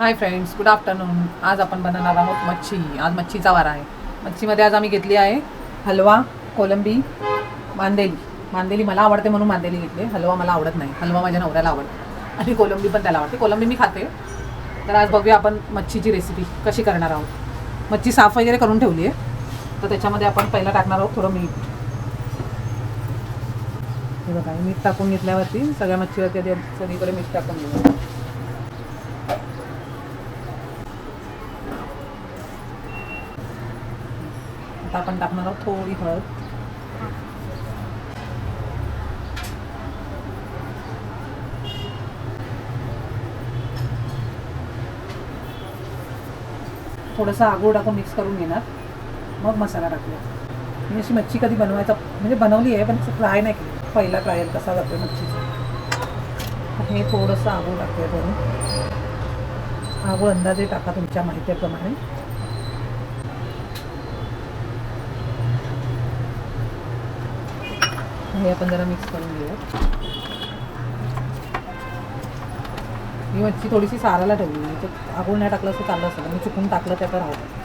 Hi friends good afternoon आज आपण बनवणार आहोत मच्छी. आज मच्छीचा वारा आहे. मच्छीमध्ये आज आम्ही घेतली आहे हलवा कोलंबी मांदेली. मांदेली मला आवडते म्हणून मांदेली घेतली हलवा मला आवडत नाही. हलवा माझ्या नवऱ्याला आवडतो. आणि कोलंबी पण त्याला आवडते. कोलंबी मी खाते. तर आज बघूया आपण मच्छीची रेसिपी कशी करणार आहोत. मच्छी साफ वगैरे करून ठेवली आहे. तर त्याच्यामध्ये आपण पहिला टाकणार आहोत थोडं मीठ. हे बघा मीठ टाकून घेतल्यावरती सगळ्या मच्छीवरती सगळीकडे मीठ टाकून घेऊ आपण टाकणार आहोत थोडी हळद. थोडंसं आगोळ टाकून मिक्स करून घेणार. मग मसाला टाकूया. मी अशी मच्छी कधी बनवायचा म्हणजे बनवली आहे पण ट्राय नाही केली. पहिला ट्रायल कसा जातो मच्छीचा. हे थोडंसं आगोळ टाकूया करून. आगोळ अंदाजे टाका तुमच्या माहितीप्रमाणे. हे आपण जरा मिक्स करून घेऊया. मी मच्छी थोडीशी सारायला ठेवली. म्हणजे तर आगोळ नाही टाकलं असं चाललं असतं. मी चुकून टाकलं त्या तर राहतं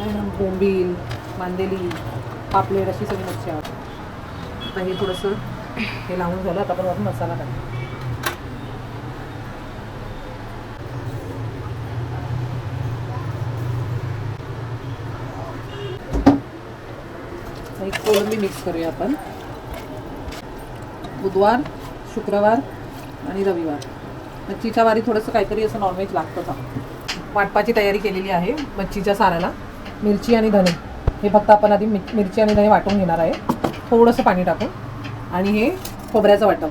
मला बोंबील मांदेली पापलेट अशी सगळी मच्छी आवडते आता हे थोडंसं हे लावून झालं. आता आपण मसाला टाकू. कोळंबी मिक्स करूया आपण. बुधवार शुक्रवार आणि रविवार. मच्छीच्या वारी थोडंसं काहीतरी असं नॉनव्हेज लागतं का? वाटपाची तयारी केलेली आहे मच्छीच्या साराला. मिरची आणि धने हे फक्त आपण आधी मि मिरची आणि धने वाटून घेणार आहे. थोडंसं पाणी टाकून आणि हे खोबऱ्याचं वाटप.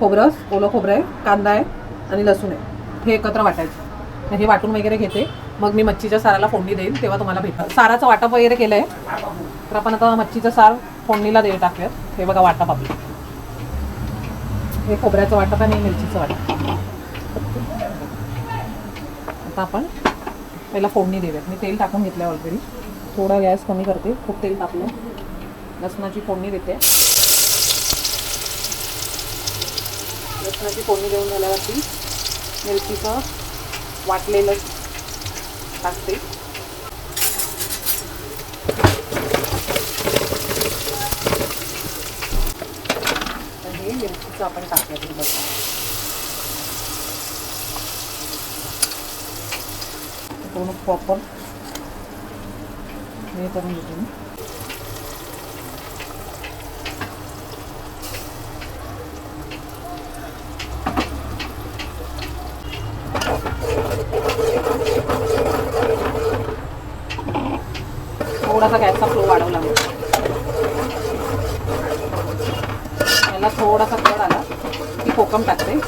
खोबरं ओलं खोबरं आहे कांदा आहे आणि लसूण आहे. हे एकत्र वाटायचं. हे वाटून वगैरे घेते. मग मी मच्छीच्या साराला फोडणी देईन तेव्हा तुम्हाला भेटा साराचं वाटप वगैरे केलं आहे तर आपण आता मच्छीचं सार फोडणीला दे टाकूयात. हे बघा वाटप आपलं. हे खोबऱ्याचं वाटप आणि मिरचीचं वाटप आता आपण पहिला फोडणी देऊयात. मी तेल टाकून घेतलं ऑलरेडी थोडा गॅस कमी करते. खूप तेल टाकलं लसणाची फोडणी देते. लसणाची फोडणी देऊन झाल्यावरती मिरचीचं वाटलेलं टाकते तर हे मिरचीचं आपण टाकूया हे बघा पूर्ण प्रॉपर हे करून घेतो मी. थोडासा गॅसचा फ्लो वाढवला मी याला थोडासा कड आला की कोकम टाकते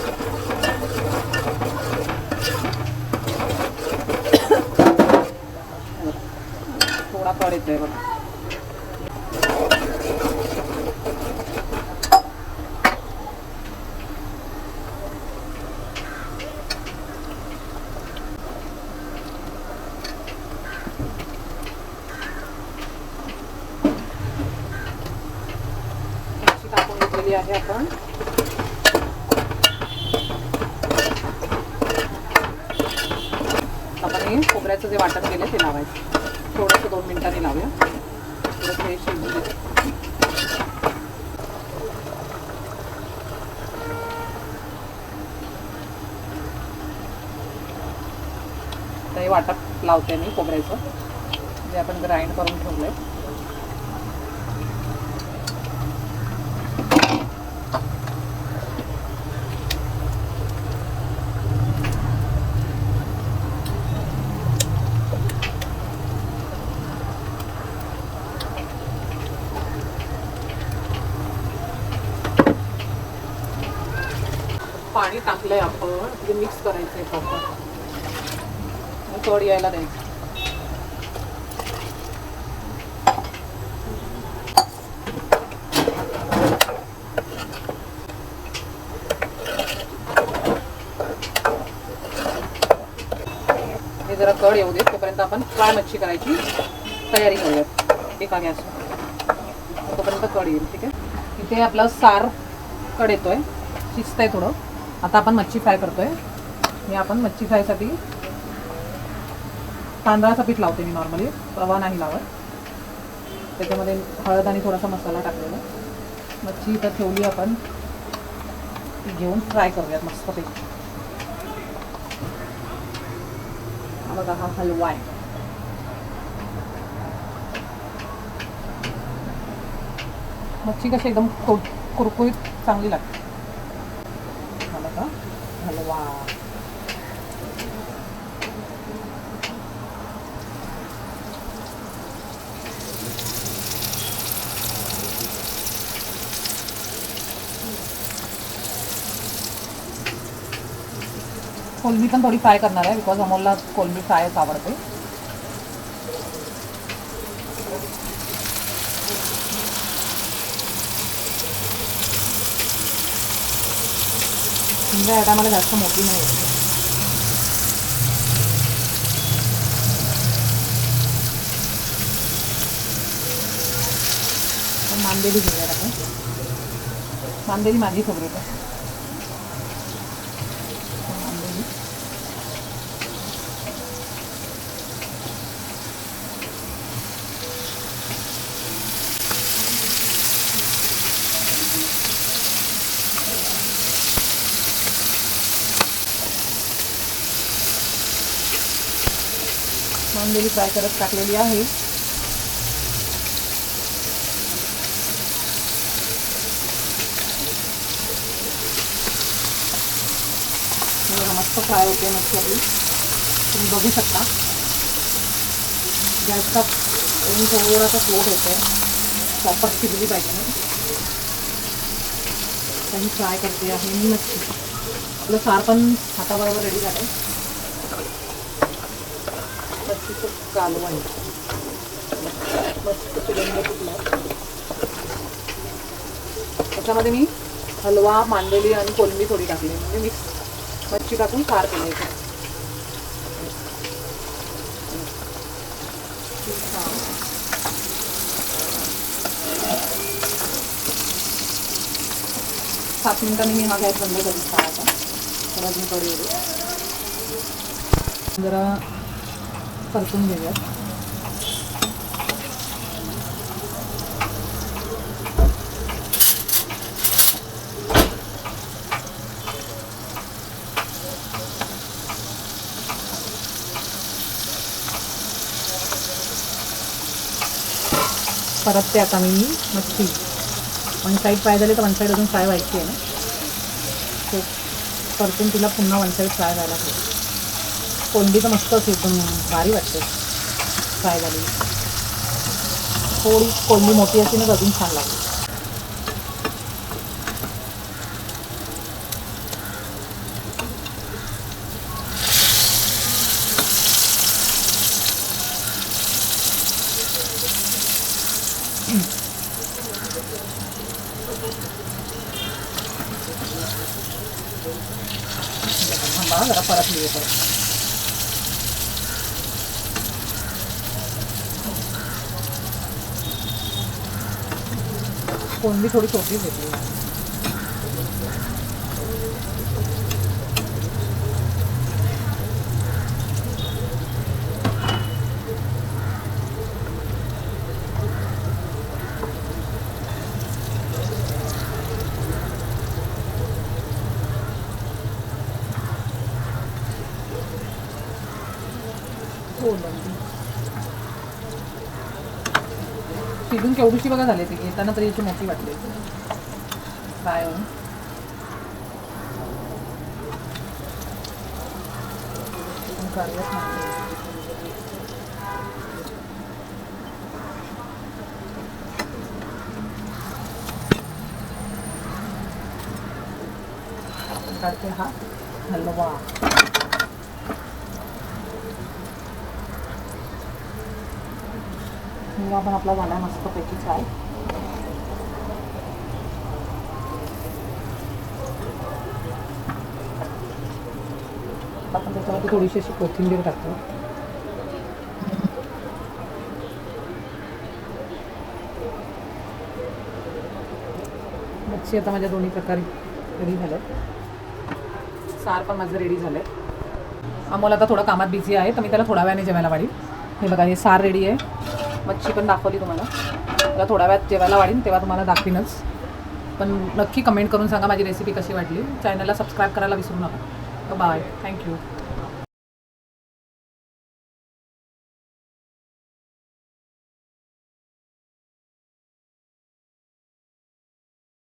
थोडा कड येतोय बघा मिरची टाकून घेतलेली आहे आपण आणि खोबऱ्याचं जे वाटण केलं ते लावायचं. थोडंसं दोन मिनिटांनी लावूया. थोडंसं हे शिजू तर हे वाटप लावते मी खोबऱ्याचं. जे आपण ग्राइंड करून ठेवलंय. पाणी टाकलंय आपण. म्हणजे मिक्स करायचंय प्रॉपर कड यायला द्यायचं हे जरा कड येऊ देत तोपर्यंत आपण फ्राय मच्छी करायची तयारी करूयात. एका गॅसवर तोपर्यंत कड येईल ठीक आहे? इथे आपलं सार कड येतोय. शिजतंय थोडं. आता आपण मच्छी फ्राय करतोय. मी आपण मच्छी फ्रायसाठी तांदळाचं पीठ लावते मी नॉर्मली रवा नाही लावत. त्याच्यामध्ये हळद आणि थोडासा मसाला टाकलेला मच्छी इथं ठेवली आपण. ती घेऊन फ्राय करूयात मस्तपैकी हा बघा हा हलवा आहे मच्छी कशी एकदम कुरकुरीत चांगली लागते. हलवा कोलंबी पण थोडी फ्राय करणार आहे बिकॉज अमोलला कोलंबी फ्रायच आवडते. म्हणजे या टायमाला जास्त मोठी नाही होती पण मांदेली घेऊयात आपण मांदेली माझी फेवरेट आहे मांदेली मांदेली फ्राय करत टाकलेली आहे. मस्त फ्राय होते मच्छी. आपली तुम्ही बघू शकता. गॅसचा फ्लेम थोडासा फ्लोट होते प्रॉपर शिजली पाहिजे ना. काही फ्राय करते आहे मी मच्छी. आपलं सार पण हाताबरोबर रेडी झालं मच्छीचं कालवण मस्त त्याच्यामध्ये मी हलवा मांडलेली आणि कोलंबी थोडी टाकली. म्हणजे मिक्स मच्छी टाकून फार केलं इथे सात मिनिटांनी मी हा गॅस बंद करून. खायचा तर अजून कडे जरा परतून घेऊयात परत ते आता मी मच्छी वन साईड फ्राय झाले तर वन साईड अजून फ्राय व्हायची आहे ना. परतून तिला पुन्हा वन साईड फ्राय व्हायला पाहिजे कोंडी तर मस्त असेल एकदम भारी वाटते फ्राय झाली थोडी कोंडी मोठी असली ना तर अजून छान लागते थांबा जरा परत मी येतो थोडी छोटी घेतली कोलंबी तिथून केवढीशी बघा झाली ती. घेताना तरी याची मोठी वाटली. काय होऊन हा हलवा. हलवा पण आपला झाला मस्तपैकी फ्राय. आपण त्याच्यावरती थोडीशी अशी कोथिंबीर टाकतो. मच्छी आता माझ्या दोन्ही प्रकारे रेडी झालं सार पण माझं रेडी झालं अमोल आता थोडं कामात बिझी आहे तर मी त्याला थोड्या वेळाने जेवायला वाढील हे बघा हे सार रेडी आहे. मच्छी पण दाखवली तुम्हाला. मला थोड्या वेळात जेवायला वाढीन तेव्हा तुम्हाला दाखवीनच. पण नक्की कमेंट करून सांगा माझी रेसिपी कशी वाटली. चॅनलला सबस्क्राईब करायला विसरू नका. Bye thank you